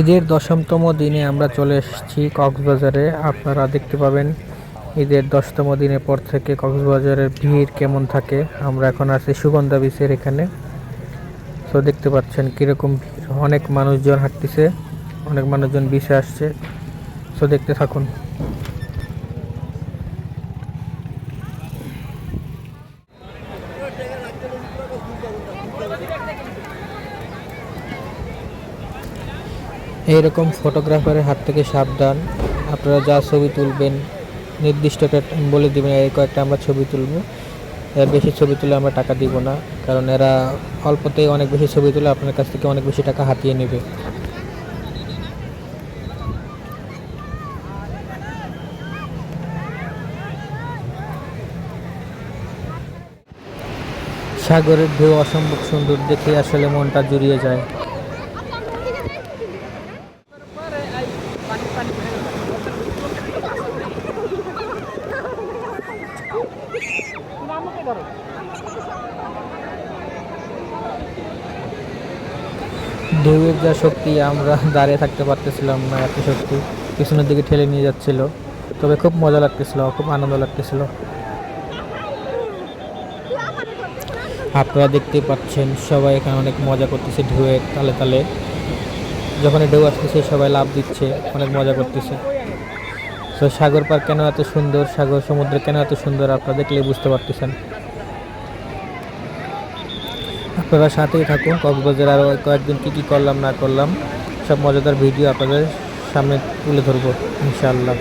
ঈদের দশমতম দিনে আমরা চলে এসেছি কক্সবাজারে। আপনারা দেখতে পাবেন ঈদের দশতম দিনের পর থেকে কক্সবাজারের ভিড় কেমন থাকে। আমরা এখন আছি সুগন্ধা বিচের এখানে। তো দেখতে পাচ্ছেন কীরকম ভিড়। অনেক মানুষজন হাঁটতেছে, অনেক মানুষজন বিচে আসছে। তো দেখতে থাকুন। এইরকম ফটোগ্রাফারের হাত থেকে সাবধান। আপনারা যা ছবি তুলবেন, নির্দিষ্ট একটা বলে দেবেন, এই কয়েকটা আমরা ছবি তুলবো। এর বেশি ছবি তুলে আমরা টাকা দিব না, কারণ এরা অল্পতেই অনেক বেশি ছবি তুলে আপনার কাছ থেকে অনেক বেশি টাকা হাতিয়ে নেবে। সাগরের ঢেউ অসম্ভব সুন্দর দেখে আসলে মনটা জুড়িয়ে যায়। ঢেউয়ের যা শক্তি, আমরা দাঁড়িয়ে থাকতে পারতেছিলাম না এত শক্তি। পিছনের দিকে ঠেলে নিয়ে যাচ্ছিল। তবে খুব মজা লাগতেছিল, খুব আনন্দ লাগতেছিল। আপনারা দেখতে পাচ্ছেন, সবাই এখানে অনেক মজা করতেছে ঢেউয়ের তালে তালে। যখন ঢেউ আসতেছে, সবাই লাভ দিচ্ছে, অনেক মজা করতেছে। তো সাগর পার কেন এত সুন্দর, সাগর সমুদ্র কেন এত সুন্দর, আপনারা দেখলে বুঝতে পারতেছেন। আপনারা সাথেই থাকুন, কক্সবাজার আরও কয়েকদিন কী কী করলাম, না করলাম, সব মজাদার ভিডিও আপনাদের সামনে তুলে ধরবো, ইনশাআল্লাহ।